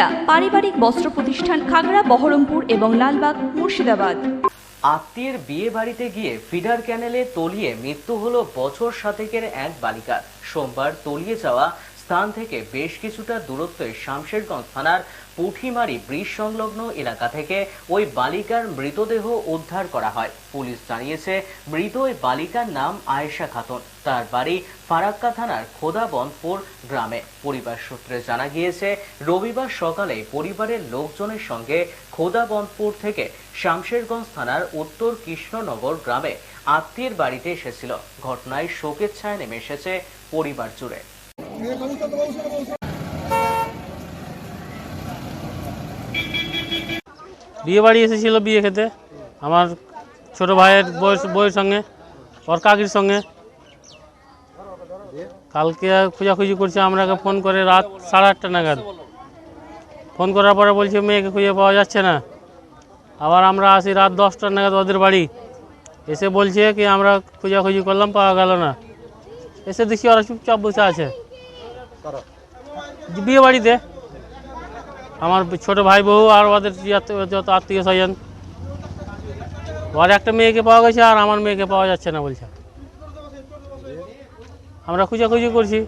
সুনিতা পারিবারিক বস্ত্র প্রতিষ্ঠান খাগড়া, বহরমপুর এবং লালবাগ, মুর্শিদাবাদ। আত্মীয়ের বিয়ে বাড়িতে গিয়ে ফিডার ক্যানেলে তলিয়ে মৃত্যু হলো বছর সাতেকের এক বালিকার। সোমবার তলিয়ে যাওয়া স্থান থেকে বেশ কিছুটা দূরত্বে শামশেরগঞ্জ থানার পুঠিমারি ব্রিজ সংলগ্ন এলাকা থেকে ওই বালিকার মৃতদেহ উদ্ধার করা হয়। পুলিশ জানিয়েছে, মৃত ওই বালিকার নাম আয়েশা খাতুন। তার বাড়ি ফারাক্কা থানার খোদাবন্দপুর গ্রামে। পরিবার সূত্রে জানা গিয়েছে, রবিবার সকালে পরিবারের লোকজনের সঙ্গে খোদাবনপুর থেকে শামশেরগঞ্জ থানার উত্তর কৃষ্ণনগর গ্রামে আত্মীয়ের বাড়িতে এসেছিল। ঘটনায় শোকের ছায়া নেমে এসেছে পরিবার জুড়ে। বিয়ে বাড়ি এসেছিল বিয়ে খেতে, আমার ছোট ভাইয়ের বয়স, বউয়ের সঙ্গে, ওর কাকির সঙ্গে। কালকে খোঁজাখুঁজি করছে আমরাকে ফোন করে রাত সাড়ে আটটা নাগাদ। ফোন করার পরে বলছে, মেয়েকে খুঁজে পাওয়া যাচ্ছে না। আবার আমরা আসি রাত দশটা নাগাদ ওদের বাড়ি। এসে বলছে কি, আমরা খোঁজাখুঁজি করলাম, পাওয়া গেল না। এসে দেখি ওরা চুপচাপ বসে আছে। বিয়ে বাড়িতে, আমার ছোট ভাই বউ আর ওদের যত- আত্মীয় স্বজন। ওর একটা মেয়েকে পাওয়া গেছে আর আমার মেয়েকে পাওয়া যাচ্ছে না বলছে। আমরা খুঁজাখুঁজি করছি।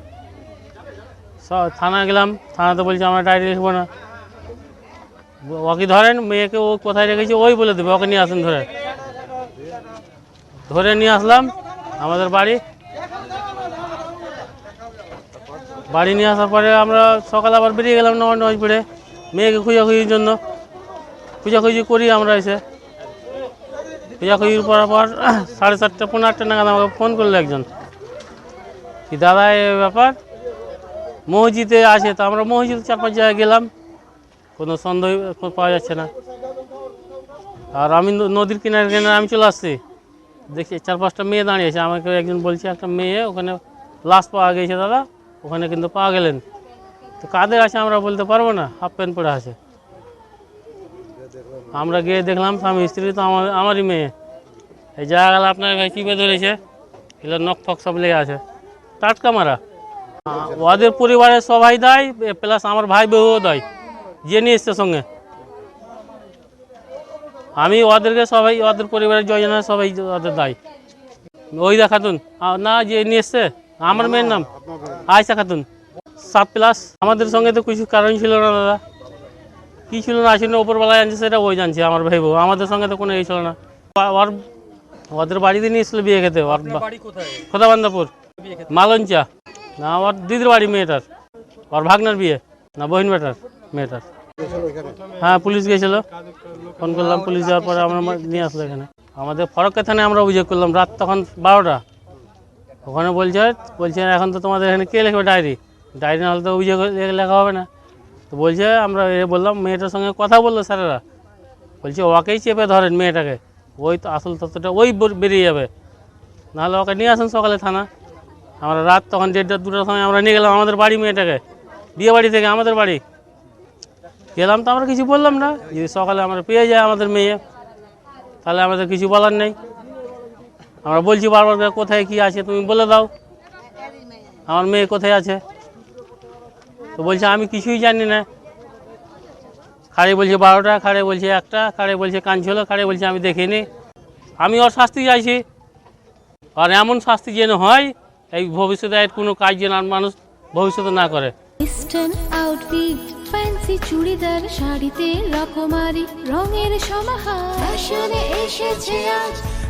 থানা গেলাম, থানাতে বলছে আমরা ডায়েরি লিখব না। ওকে ধরেন, মেয়েকে ও কোথায় রেখেছে ওই বলে দেবে, ওকে নিয়ে আসেন ধরে। ধরে নিয়ে আসলাম, আমাদের বাড়ি। বাড়ি নিয়ে আসার পরে আমরা সকালে আবার বেরিয়ে গেলাম নয় নয় পড়ে মেয়েকে খুঁজাখুঁজির জন্য। খুঁজাখুঁজি করি আমরা এসে। খুঁজাখুঁজি করার পর সাড়ে চারটে পনেরো আটটা নাগাদ আমাকে ফোন করল একজন। কি, দাদা, এ ব্যাপার? মসজিদে আছে, তো আমরা মসজিদ চার পাঁচ জায়গায় গেলাম। কোনো সন্দেহ পাওয়া যাচ্ছে না। আর আমি নদীর কিনারে কিনারে আমি চলে আসছি। দেখি চার পাঁচটা মেয়ে দাঁড়িয়ে আছে। আমাকে একজন বলছে, একটা মেয়ে ওখানে লাশ পাওয়া গেছে, দাদা। ওখানে কিন্তু পাওয়া গেলেন। তো কাদের আছে আমরা বলতে পারব না? হাফ প্যান্ট পরে আছে। আমরা গিয়ে দেখলাম স্বামী স্ত্রী তো আমার আমারই মেয়ে। এই জায়গা গেল আপনার ভাই চিপে ধরেছে। এগুলো নখ ফক সব লেগে আছে। টাটকা মারা। ওদের পরিবারের সবাই দেয় প্লাস আমার ভাই বউও দেয়, যে নিয়ে এসছে সঙ্গে। আমি ওদেরকে সবাই ওদের পরিবারের জয়জনা সবাই ওদের দায়। ওই দেখাতুন। না, যে নিয়ে এসছে আমার মেয়ের নাম। আয়সা খাতুন সাত প্লাস আমাদের সঙ্গে তো কিছু কারণ ছিল না দাদা। কি ছিল না ছিল ওপরবেলায় জানছে সেটা ওই জানছে আমার ভাই বউ। আমাদের সঙ্গে তো কোনো এই ছিল না। ওর ওদের বাড়িতে নিয়ে এসেছিল বিয়ে খেতে। ওর খোদাবান্দাপুর মালঞ্চা। না ওর দিদির বাড়ি মেয়েটার। ওর ভাগনার বিয়ে। না বহিন বেটার মেয়েটার। হ্যাঁ পুলিশ গেছিল। ফোন করলাম পুলিশ যাওয়ার পরে আমরা নিয়ে আসলো এখানে। আমাদের ফরক্কা থানায় আমরা অভিযোগ করলাম রাত তখন বারোটা। ওখানে বলছে বলছে এখন তো তোমাদের এখানে কে লিখবে ডায়েরি? ডায়েরি না হলে তো অভিযোগ লেখা হবে না। তো বলছে, আমরা এ বললাম, মেয়েটার সঙ্গে কথা বলল স্যারেরা। বলছে, ওকেই চেপে ধরেন মেয়েটাকে। ওই তো আসল তত্ত্বটা ওই বেরিয়ে যাবে। নাহলে ওকে নিয়ে আসুন সকালে থানা। আমরা রাত তখন দেড়টা, দুটোর সময় আমরা নিয়ে গেলাম আমাদের বাড়ি মেয়েটাকে। বিয়ে বাড়ি থেকে আমাদের বাড়ি। গেলাম তো আমরা, কিছু বললাম না। যদি সকালে আমরা পেয়ে যায় আমাদের মেয়ে, তাহলে আমাদের কিছু বলার নেই। আমরা বলছি বারবার করে, কোথায় কি আছে তুমি বলে দাও। আমার মেয়ে কোথায় আছে? তো বলছে আমি কিছুই জানি না। খাড়ে বলছে বারোটা খাড়ে বলছে একটা খাড়ে বলছে কাঞ্চল খাড়ে বলছে আমি দেখিনি। আমি ওর শাস্তি চাইছি। আর এমন শাস্তি যেন হয় এই ভবিষ্যতে এর কোনো কাজ যেন আর মানুষ ভবিষ্যতে না করে। আউটফিট ফ্যান্সি চুড়িদার শাড়িতে রকমারি রঙের সমাহার। ফ্যাশনে এসেছে আজ